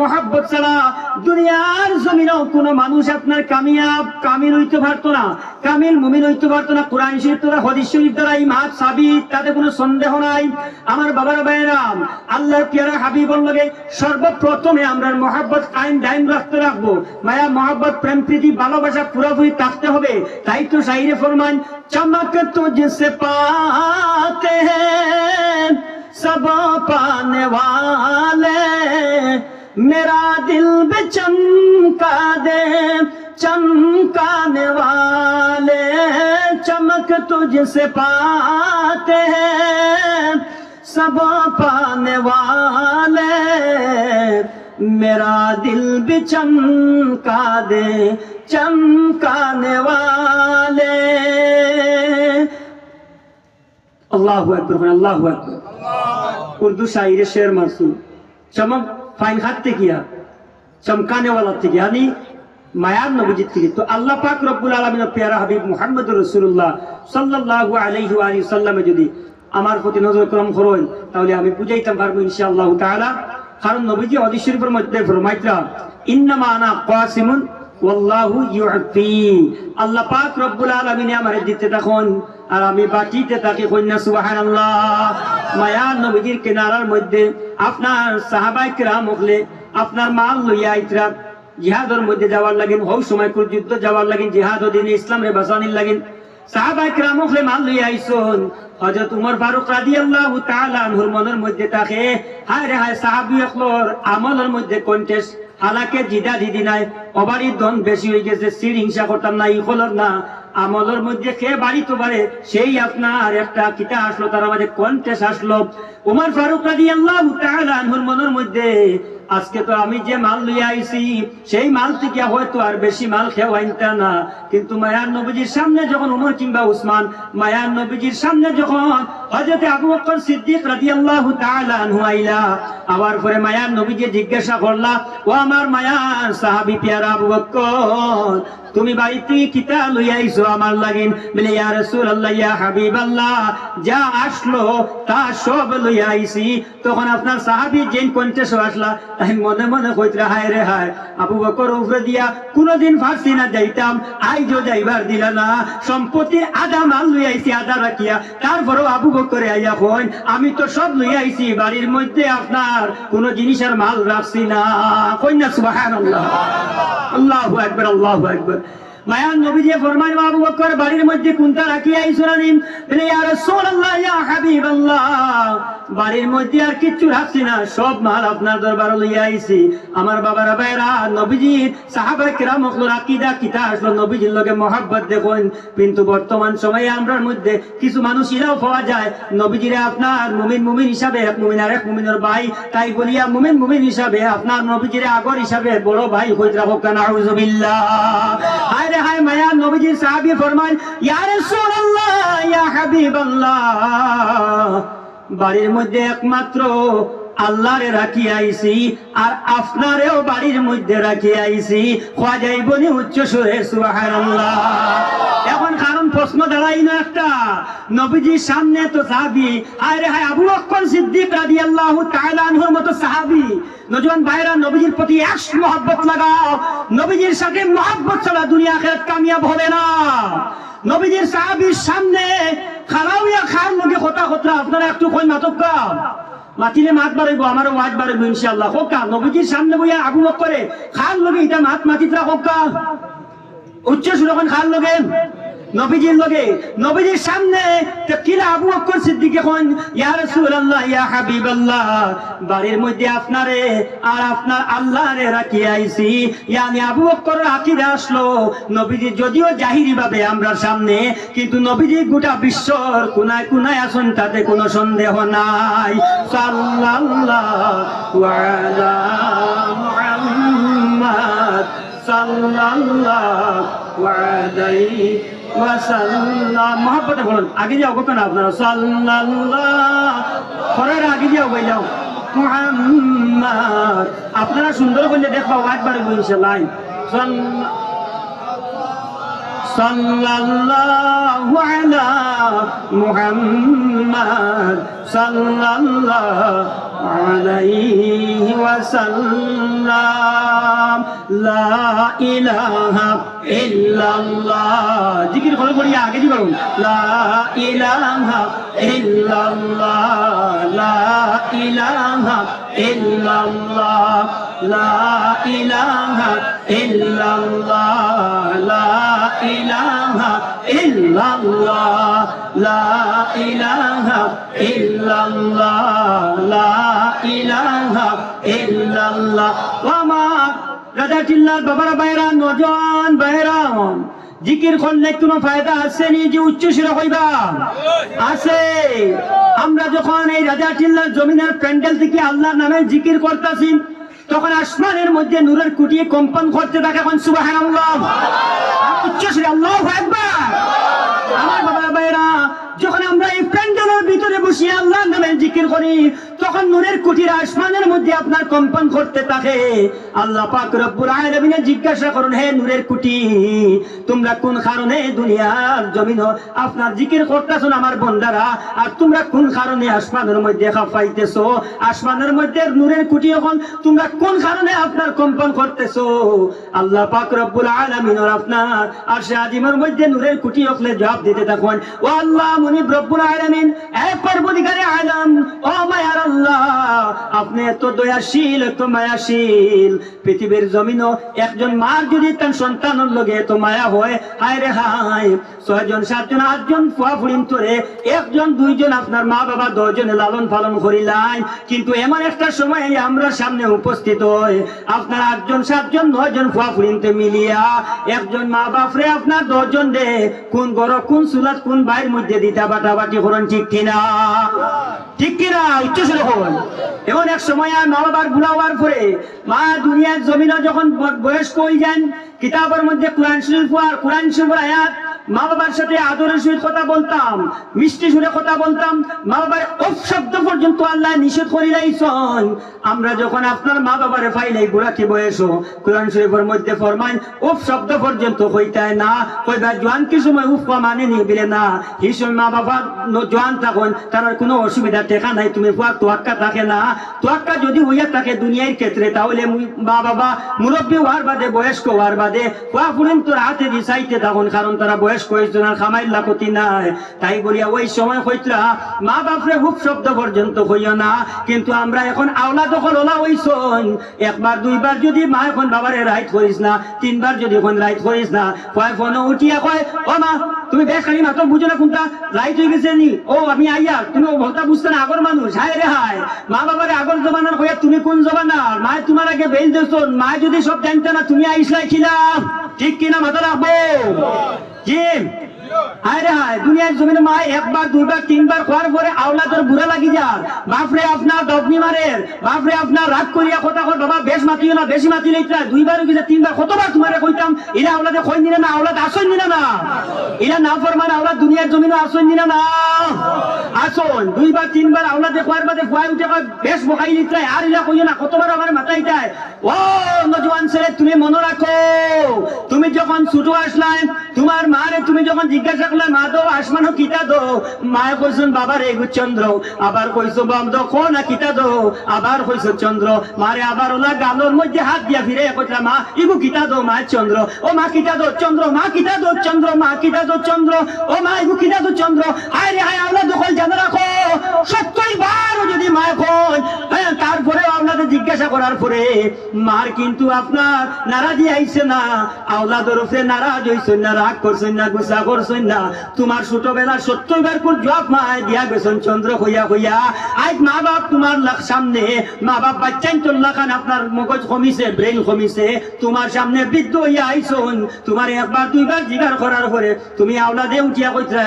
মহাব্বত ছাড়া দুনিয়ার জমিনেও কোন মানুষ আপনার কামিয়াব, কামিল হইতে পারত না। কামিল, মুমিন হইতে পারত না। কোরআন শরীফ দ্বারা, হদিস শরীফ দ্বারা ইমাদ সাবিত, তাতে কোনো সন্দেহ নাই। আমার বাবার বাইরাম আল্লাহ পিয়ারা হাবিব লগে সর্বপ্রথমে আমরা মহাব্বত আইন ডাইন রাখতে রাখব। মায়া, মহাব্বত, প্রেম, প্রীতি, ভালোবাসা পুরাপুরি থাকতে হবে। তাই তো সাহিরে ফরমান, চমক তুঝসে পাতে, সব পানে वाले میرا دل بے چمکا دے چمکانے والے چمک تجھ سے پاتے ہیں۔ سب پانے والے میرا دل بھی چمکا دے چمکانے والے۔ اللہ اکبر اللہ اکبر۔ اردو شاعر شعر مرسوم۔ چمک ফাইন হাত থেকে চমকানে ওয়ালা থেকে আমি মায়ার নবজির থেকে। তো আল্লাহ পাক রব্বুল আলমিন পেয়ারা হাবিব মোহাম্মদ রসুল্লাহ সাল্লাহ আলহি আলী সাল্লামে যদি আমার প্রতি নজর ক্রম করেন, তাহলে আমি বুঝাইতাম পারব ইনশাআল্লাহ তাহলে কারণ নবীজি অদিশ্বরীপের মধ্যে ফরমাইতরা, ইন্নামা আনা কাসিমুন আল্লাহ মধ্যে আপনার মাল লইয়া আইতরা মধ্যে যাওয়ার লাগিন হৌ সময় যুদ্ধ যাওয়ার লাগিন, জিহাদ দিন ইসলাম রে বাসানির লাগিন। সাহাবাই কিরাম মাল লইয়া আইসুন। হযরত উমর ফারুক রাদিয়াল্লাহু আনহুর মনের মধ্যে থাকে, হায় রে হায় সাহাবী আমলের মধ্যে কন্টেস্ট হালাকে জিদা দিদি নাই অবারি ধন বেশি হয়ে গেছে, সির হিংসা করতাম না, ইখলর না, আমলের মধ্যে সে বাড়ি তো পারে, সেই আপনার একটা কিতা আসলো, তার আমাদের কন্টেস্ট আসলো। উমার ফারুক রাজি আল্লাহ মনের মধ্যে আজকে তো আমি যে মাল লইয়া আইছি, সেই মাল থেকে হয়তো আর বেশি মাল খেয়ে আইনতা না। কিন্তু মায়ার নবীজির সামনে যখন উমর কিংবা উসমান, মায়ার নবীজির সামনে যখন হযরত আবু বকর সিদ্দিক রাদিয়াল্লাহু তাআলা আনহু আইলা, আবার পরে মায়ার নবীজি জিজ্ঞাসা করলা, ও আমার মায়ার সাহাবী পিয়ারা আবু বকর, তুমি বাড়িতে কিতা লইয়া আইছো আমার লাগিন? বলে, ইয়া রাসূলুল্লাহ, ইয়া হাবিবাল্লাহ, যা আসলো তা সব লইয়া আইছি। তখন আপনার সাহাবী যেন কন্টেস আসলা তাই মনে মনে কইতে হায় রে হায়, আবু বকর উফরে দিয়া কোনদিন ফার্সি না যাইতাম আইজো যাইবার দিলা না। সম্পত্তির আধা মাল লই আইছি, আধা রাখিয়া। তারপরও আবু বকরে আইয়া কইন, আমি তো সব লই আইছি, বাড়ির মধ্যে আপনার কোন জিনিসের মাল রাখছি না। কইনা সুবহানাল্লাহ। আল্লাহু আকবার আল্লাহু আকবার। দেখুন। কিন্তু বর্তমান সময়ে আমরার মধ্যে কিছু মানুষ ইরাও পাওয়া যায়। নবীজিরে আপনার মুমিন মুমিন হিসাবে, এক মুমিন আর এক মুমিনের ভাই। তাই বলিয়া মুমিন মুমিন হিসাবে, আপনার নবীজিরে আগর হিসাবে বড় ভাই হইত কেন আউযুবিল্লাহ হায় মায়া নবীজির সাহাবি ফরমান ইয়া রাসূলুল্লাহ ইয়া হাবিবাল্লাহ। বাড়ির মধ্যে একমাত্র আল্লাহরে রাখি আইছি, আর আপনারেও বাড়ির মধ্যে রাখি আইছি। খোয়া যাইবনি উচ্চ সুরে, সুবহানাল্লাহ। এখন কারণ প্রশ্ন দাঁড়াই না একটা। নবীজির সামনে তো সাহাবি হায় রে হায়, আবু বকর সিদ্দিক রাদিয়াল্লাহু তাআলা আনহুর মতো সাহাবি। নজওয়ান ভাইরা, নবীজির প্রতি এক মহব্বত লাগাও। নবীজির সাথে মহব্বত ছাড়া দুনিয়া আখিরাত কামিয়াব হবে না। নবীজির সাহাবীর সামনে খারাউয়া খান লগে কথা কথা আপনারা একটু কই মাতকা মাতিলে মাত বাড়াইব আমারও ওয়াজ বাড়াইব ইনশাল্লাহ হোকা নবীজির সামনে বইয়া আবু করে খাল লগে এটা মাত মাতিতরা হোকা উচ্চ সুরখন খাল লগে। নবীজির লগে, নবীজির সামনে কিলা আবু বকর সিদ্দিক এখন, ইয়া রাসূলুল্লাহ, ইয়া হাবিবাল্লাহ, বাড়ির মধ্যে আপনারে আর আপনার আল্লাহরে রাখি আইছি। ইয়ানি আবু বকর আকীদা আসলো, নবীজি যদিও জাহিরি ভাবে আমরার সামনে, কিন্তু নবীজি গোটা বিশ্বর কোনায় কোনায় আসুন তাতে কোনো সন্দেহ নাই। সাল্লাল্লাহু আলা সাল্লাল্লাহু আলাইহি মহব্বতে বলুন আগে যাও কত আপনারা। সাল্লাল্লাহ। আগে যাও বই যাও। আপনারা সুন্দর বললে দেখবা একবার ইনশাআল্লাহ। সাল্লাল্লাহু সাল্লাল্লাহু আলা মুহাম্মদ। সাল্লাল্লাহু। عليه وسلم لا إله إلا الله জিকির করে করি আগে দি বলুন লা ইলাহা ইল্লাল্লাহ লা ইলাহা ইল্লাল্লাহ লা ইলাহা ইল্লাল্লাহ লা ইলাহা ইল্লাল্লাহ লা ইলাহা ইল্লাল্লাহ, লা ইলাহা ইল্লাল্লাহ। আমার রাজা চিল্লার বাবার বাইরা নজন বাইরা জিকির করলে কোনো ফায়দা আছে নি? যে উচ্চ শিরা হইবা। আছে। আমরা যখন এই রাজা চিল্লার জমিনের প্যান্ডেল থেকে আল্লাহর নামে জিকির করতেছি, তখন আসমানের মধ্যে নূরের কুটিয়ে কম্পন করতে থাকে এখন সুবহানাল্লাহ। উচ্চ শিরা আল্লাহু আকবার। আমার বাবা জিকির করি। তখন নূরের কুটির আসমানের মধ্যে আপনার কম্পন করতে থাকে, আল্লাহ পাক রব্বুল আলামিনে জিজ্ঞাসা করুন, হে নূরের কুটি তোমরা কোন কারণে দুনিয়ার জমিন আপনার জিকির করতেছো আমার বন্দারা? আর তোমরা কোন কারণে আসমানের মধ্যে খাফাইতেছো? আসমানের মধ্যে নূরের কুটি এখন, তোমরা কোন কারণে আপনার কম্পন করতেছো? আল্লাহ পাক রব্বুল আলামিন আপনার আর সে আজিমের মধ্যে নূরের কুটি হকলে জবাব দিতে থাকুন। ও আল্লাহ মুনি রব্বুল আলামিন এ পরবর্তীকারে আলম, ও মায়ার আল্লাহ আপনি এত দয়াশীল, এত মায়াশীল। পৃথিবীর জমিনও একজন মার যদি তার এত মায়া হয়, হায় রে হায়, ছয়জন, সাতজন, আটজন, ফুয়া একজন, দুইজন, আপনার মা বাবা দশজনে লালন পালন কিন্তু এমন একটা সময় আমরা সামনে উপস্থিত হই, আপনার আটজন, সাতজন, নয়জন ফুয়া ফুড়িনতে মিলিয়া। একজন মা বাপরে আপনার দশজন দে কোন বড় কোন সুলাত কোন ভাইয়ের মধ্যে দিতা বাটাবাটি করেন ঠিক কিনা? ঠিক কিনা? উচ্চ হন এমন এক সময় নলবার বুড়া হওয়ার মা দুনিয়ার জমিনে যখন বয়স্ক হয়ে যান কিতাবের মধ্যে কোরআন শরীফ কোরআন শরীফ আয়াত মা বাবার সাথে আদরের সহিত কথা বলতাম, মিষ্টি সুরে কথা বলতাম মা বাবার অফ শব্দ পর্যন্ত আল্লাহ নিষেধ করিলাইছন আমরা যখন আপনার মা বাবারে ফাইলাই বুড়াকে বয়স, কোরআন শরীফের মধ্যে ফরমাইন উফ শব্দ পর্যন্ত হইতায় না কইবা জোয়ান কি সময় উফ মানে নিয়ে বিলে না। এই সময় মা বাবা জোয়ান থাকুন, তার কোনো অসুবিধা টেকা নাই, তুমি ফুয়ার তোয়াক্কা থাকে না। তোয়াক্কা যদি হইয়া থাকে দুনিয়ার ক্ষেত্রে, তাহলে মা বাবা মুরব্বী হওয়ার বাদে, বয়স্ক হওয়ার বাদে, ফুয়া ফুরেন তোর হাতে চাইতে থাকুন, কারণ তারা বয়স্ক হয়েছে না খামাইল্লা ক্ষতি নাই। তাই বলিয়া ওই সময় হইতরা, মা বাপরে হুপ শব্দ পর্যন্ত হইও না। কিন্তু আমরা এখন আওলা দখল ওলা হইছন একবার, দুইবার যদি মা এখন বাবারে রাইট করিস না, তিনবার যদি এখন রাইট করিস না, কয় ফোন উঠিয়া কয়, ও মা, তুমি বেশ খালি মাত্র বুঝো না কোনটা? রাইট হয়ে গেছে নি? ও, আমি আইয়া, তুমি ভক্তা বুঝতে না, আগর মানুষ, হায় রে হায়। মা বাবারে আগর জমানার কইয়া তুমি কোন জমানার? মা তোমার আগে বেল দেছো মা যদি সব জানতে না, তুমি আইসলাই খিলাম। ঠিক কিনা মাথা রাখব? Jim! আরে হায়, দুনিয়ার জমিনে মা একবার, দুইবার লাগি যার বাপরে আপনার কথা মাতি লইতা দুইবার গেছে তিনবার, কতবার তোমারে কইতাম নিলে না, আওলাদ আসন নিলে না? এরা না ফরমান উঠে কয়, বেশ বকাই লিত্রাই আর এরা কইও না, কতবার আমার মাথায় যায় ও নজওয়ান তুমি মনে রাখো, তুমি যখন ছোট আসলাই, তোমার মারে তুমি যখন জিজ্ঞাসা করলে, মা দো আসমানো কিতা দো? মায়ে কইছেন বাবা রে চন্দ্র। আবার কইছো বাম দো কো না কিতা দো? আবার কইছো চন্দ্র। মারে আবার ওলা গালোর মধ্যে হাত দিয়া ফিরে কইলা, মা, ইগু কিতা দো মা চন্দ্র? ও মা, কিতা দো, চন্দ্র? মা, কিতা দো, চন্দ্র? মা, কিতা দো, চন্দ্র? ও মা, ইগু কিতা দো, চন্দ্র? হায় রে, হায়, আল্লাহ দখল জানা রাখো। সত্যই বারও যদি তারপরে আপনাদের জিজ্ঞাসা করার পরে, মার কিন্তু আপনার নারাজি আইছে না। আওলাদের উপরে নারাজ হইছেন না, রাগ করছেন না, গুসা করছেন না। তোমার ছোটবেলা সত্যই বার কোন জব মায় দিয়া গেছেন চন্দ্র হইয়া হইয়া। আজ মা বাপ তোমার লাখ সামনে মা বাপ বাচ্চান চল্লা খান আপনার মগজ কমিছে ব্রেন কমিছে তোমার সামনে বৃদ্ধ হইয়া আইসন, তোমার একবার, দুইবার জিগার করার পরে তুমি আওলা আওলাদে উঠিয়া কইতে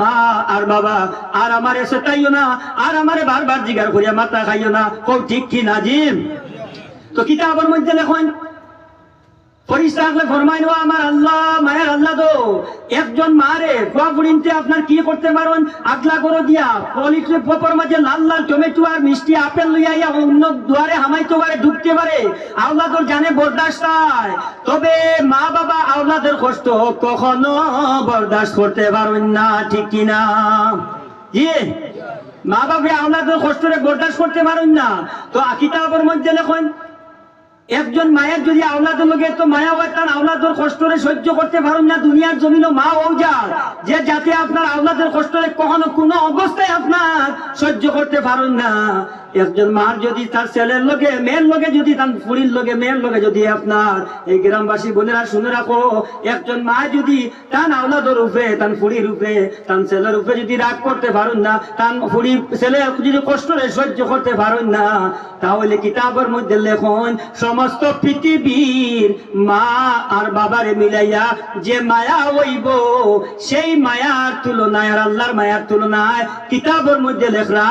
মা আর বাবা, আর আমার এসে তাইও না, আর আমারে বারবার জিগার করিয়া মাথা খাইও না। কও, ঠিক কি না জিম তো কিতাবের মধ্যে লেখন আল্লাহ একজন আপনার কি করতে দিয়া লাল লাল টমেটো আর মিষ্টি আপেল অন্য ঢুকতে পারে জানে বরদাস্ত তবে মা বাবা আওলাদের কষ্ট কখনো বরদাস্ত করতে পারেন না, ঠিক কিনা ইয়ে মা বাবা আওলাদের কষ্টরে বরদাস্ত করতে পারেন না। তো কিতাবের মধ্যে লেখন একজন মায়ের যদি আওলাদের লোকে তো মায়া হয়, তার আওলাদের কষ্টরে সহ্য করতে পারেন না, দুনিয়ার জমিন মা ও যার। যে জাতি আপনার আওলাদের কষ্টরে কখনো কোনো অবস্থায় আপনার সহ্য করতে পারেন না। একজন মার যদি তার ছেলের লোকে মেয়ের লোকে যদি, তার ফুড়ির লোকে মেয়ের লোকে যদি আপনার, এই গ্রামবাসী বোনেরা শুনে রাখো, একজন মা যদি তার আওলাদের রূপে, তার ফুড়ির রূপে, তার ছেলের রূপে যদি রাগ করতে পারেন না, তার ফুড়ি ছেলে যদি কষ্টরে সহ্য করতে পারেন না, তাহলে কিতাবের মধ্যে লেখন, সমস্ত পৃথিবীর মা আর বাবারে মিলাইয়া যে মায়া হইব, সেই মায়ার তুলনায় আর আল্লাহর মায়ার তুলনায় কিতাবের মধ্যে লেখরা,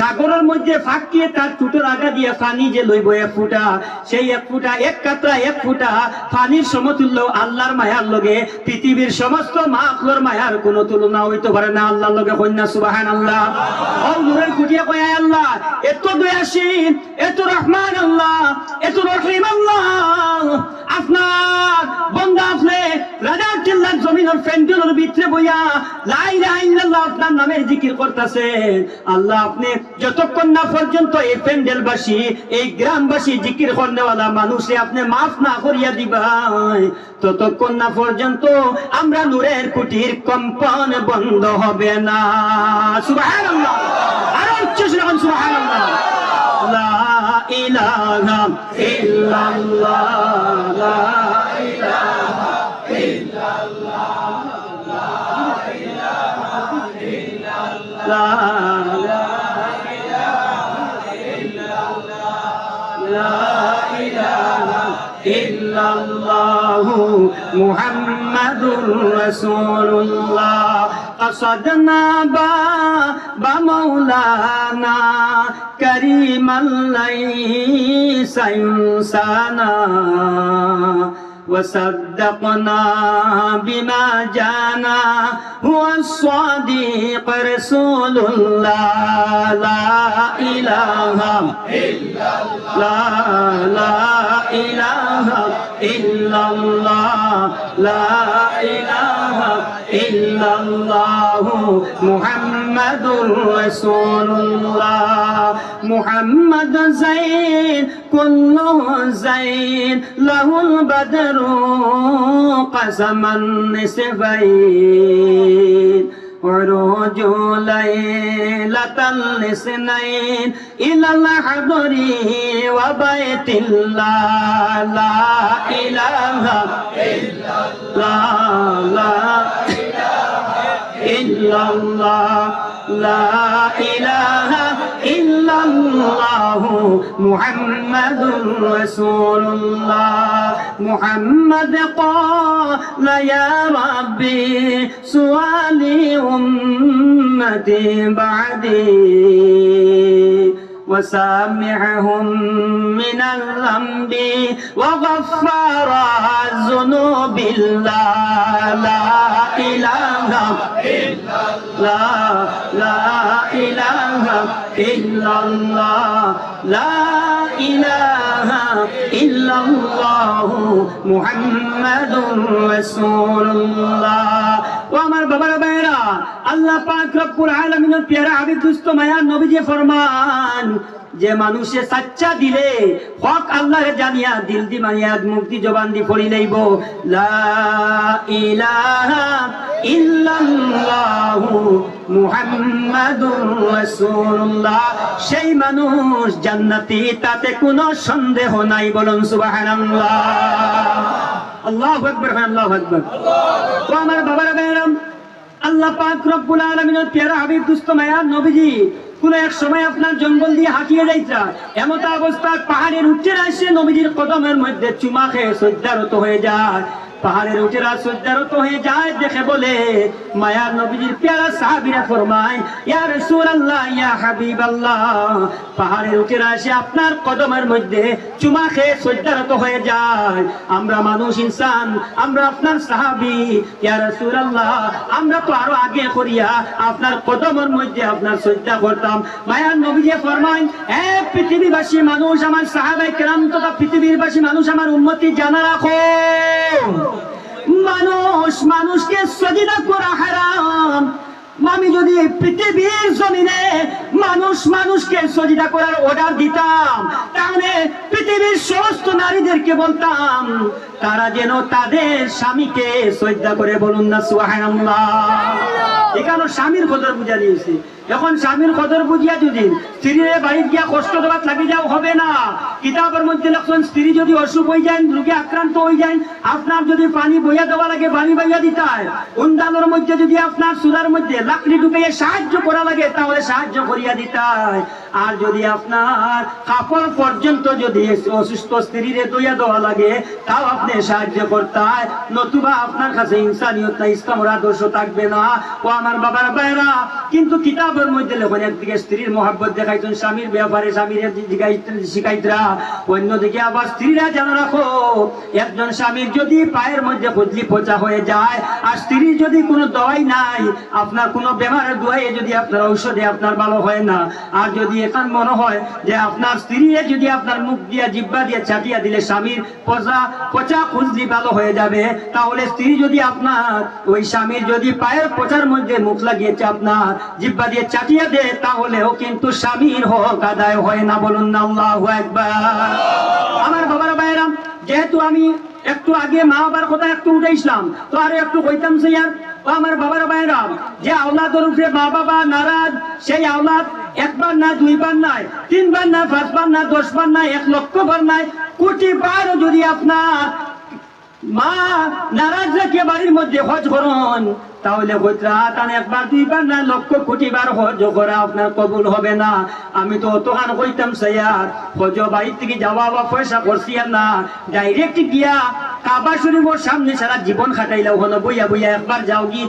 সাগরের মধ্যে ফাঁকিয়ে তার টুটোর আগা দিয়ে পানি যে লইব এক ফুটা, সেই এক ফুটা, এক কাতরা এক ফুটা পানির সমতুল্য আল্লাহর মায়ার লগে, পৃথিবীর সমস্ত মা আল্লাহর মায়ার কোনো তুলনা হইতে পারে না আল্লাহর লগে, কন্যা সুবাহান আল্লাহ ও নূরের কুটিয়া কয় আল্লাহ, এত দয়াশীল, এত রহমান আল্লাহ এত রহিম আল্লাহ। আপনার বন্ধা আপনি রাজার চিল্লার জমিনের ফেন্ডুলের ভিতরে বইয়া লাই লাই আপনার নামের জিকির করতেছে আল্লাহ আপনি যতক্ষণ না পর্যন্ত এই প্যান্ডেলবাসী এই গ্রামবাসী জিকির করনেওয়ালা মানুষে আপনি মাফ না করিয়া দিবা ততক্ষণ না পর্যন্ত আমরা নূরের কুটির কম্পন বন্ধ হবে না। সুবহানাল্লাহ। আরও উচ্চ সুরান সুবহানাল্লাহ। লা ইলাহা ইল্লাল্লাহ। লা لا إله إلا الله لا إله إلا الله محمد رسول الله قصدنا باب مولانا كريما ليس إنسانا. وصدقنا بما جانا هو الصديق رسول الله. لا إله لا لا إله إلا الله. لا إله إلا الله. محمد رسول الله. محمد زين كله زين. له البدر قسم النسبين عروج ليلة الاثنين. إلى الحضر وبيت الله. لا إله إلا الله. لا إلا الله لا إله إلا الله محمد رسول الله. محمد قال يا ربي سؤالي أمتي بعدي. وسامعهم من الذنب وغفر الذنوب لا لا إله إلا الله. لا إله إلا الله. لا إله إلا الله محمد رسول الله وأمر بابا بيرا আল্লাহ পাক রব্বুল আলামিনের পেয়ারা হাবিব দুস্ত মায়ার নবীজি ফরমান যে মানুষে সাচ্চা দিলে হক আল্লাহর জানিয়া দিল দি মানিয়া মুক্তি জবান দি পড়ি লইব লা ইলাহা ইল্লাল্লাহু মুহাম্মাদুর সেই মানুষ জান্নাতি, তাতে কোনো সন্দেহ নাই, বলুন সুবহানাল্লাহ। আল্লাহু আকবার আল্লাহু আকবার। ও আমার বাবারা বেরাম আল্লাহ পাক রব্বুল আলামিনের পেয়ারা হাবিব দুস্ত মায়ার নবীজি, কোন এক সময় আপনার জঙ্গল দিয়ে হাঁটিয়ে যাইতা, এমত অবস্থায় পাহাড়ের উঠে আসে নবীজির কদমের মধ্যে চুমা খেয়ে সজ্জারত হয়ে যায়। পাহাড়ের উঠেরা সজ্জারত হয়ে যায়, দেখে বলে মায়ার নবীজির পেয়ারা সাহাবিরা ফরমায়, ইয়া রাসূলুল্লাহ, ইয়া হাবিবাল্লাহ। পাহাড়ের উঠেরা এসে আপনার কদমের মধ্যে চুমা খেয়ে সজ্জারত হয়ে যায়। আমরা মানুষ, ইনসান, আমরা আপনার সাহাবি। ইয়া রাসূলুল্লাহ, আমরা তো আরও আগে করিয়া আপনার কদমের মধ্যে আপনার সজ্জা করতাম। মায়ার নবীজি ফরমায়, এ পৃথিবীবাসী মানুষ, আমার সাহাবাই কেরাম তথা পৃথিবীরবাসী মানুষ, আমার উন্নতি জানা রাখো। মানুষ, মানুষকে সজিদা করা হারাম। আমি যদি পৃথিবীর জমিনে মানুষ, মানুষকে সজিদা করার অর্ডার দিতাম, তাহলে পৃথিবীর সমস্ত নারীদেরকে বলতাম, তারা যেন তাদের স্বামীকে সজ্জা করে বলুন না সুহানাল্লাহ এখানে স্বামীর কদর বুঝা দিয়েছে। এখন স্বামীর কদর বুঝিয়া যদি স্ত্রীর বাড়িতে গিয়া কষ্ট দেওয়া থাকি যাও, হবে না। কিতাবের মধ্যে লক্ষণ স্ত্রী যদি অসুখ হয়ে যায়, রোগে আক্রান্ত হয়ে যায়, আপনার যদি পানি বইয়া দেওয়া লাগে, পানি বইয়া দিতে হয়। উন্দানোর মধ্যে যদি আপনার সুদার মধ্যে লাকড়ি ঢুকে সাহায্য করা লাগে, তাহলে সাহায্য করিয়া দিতে হয়। আর যদি আপনার কাপড় পর্যন্ত যদি অসুস্থ স্ত্রীরে দইয়া দেওয়া লাগে, তাও আপনি সাহায্য করতে নতুবা আপনার কাছে ইনসানিয়ত না, ইসলামের আদর্শ থাকবে না। ও আমার বাবার বাইরা কিন্তু কিতাবের মধ্যে লেখেন, একদিকে স্ত্রীর মহাব্বত দেখাইতেন স্বামীর ব্যাপারে স্বামীর শিখাইতরা। অন্যদিকে আবার স্ত্রীরা যেন রাখো, একজন স্বামীর যদি পায়ের মধ্যে বদলি পচা হয়ে যায়, আর স্ত্রীর যদি কোনো দওয়াই নাই, আপনার কোনো বেমারের দোয়াই যদি আপনার ঔষধে আপনার ভালো হয় না। আর যদি এখন মনে হয় যে আপনার স্ত্রী যদি আপনার মুখ দিয়া জিব্বা দিয়ে চাটিয়া দিলে স্বামীর পচা পচা খুঁজলি ভালো হয়ে যাবে। তাহলে স্ত্রী যদি আপনার, ওই স্বামীর যদি পায়ের পচার মধ্যে মুখ লাগিয়েছে আপনার, জিব্বা দিয়ে চাটিয়া দে তাহলেও কিন্তু স্বামীর হক আদায় হয় না বলুন না, আল্লাহু আকবার। আমার বাবার বাইরাম যেহেতু আমি একটু আগে মা বাবার কথা একটু উঠাইছিলাম তো আরও একটু কইতাম সে আর আমার বাবার বাইরাম যে আওলাদের উপরে মা বাবা নারাজ, সেই আওলাদ একবার না, দুইবার নাই, তিনবার না, পাঁচবার না, দশবার না এক লক্ষ বার নাই, কোটি বারও যদি আপনার মা, নারাজ রেখে বাড়ির মধ্যে হজ করুন। তাহলে একবার, দুইবার না, লক্ষ কোটি বার হজ করা আপনার কবুল হবে না। আমি তো অতখান কইতাম, সেয়ার, হজ বাড়ির থেকে যাওয়া বা পয়সা করছি না। ডাইরেক্ট গিয়া কাবা শরীফ সামনে সারা জীবন খাটাইলাও হলো বইয়া বইয়া একবার যাও গিয়ে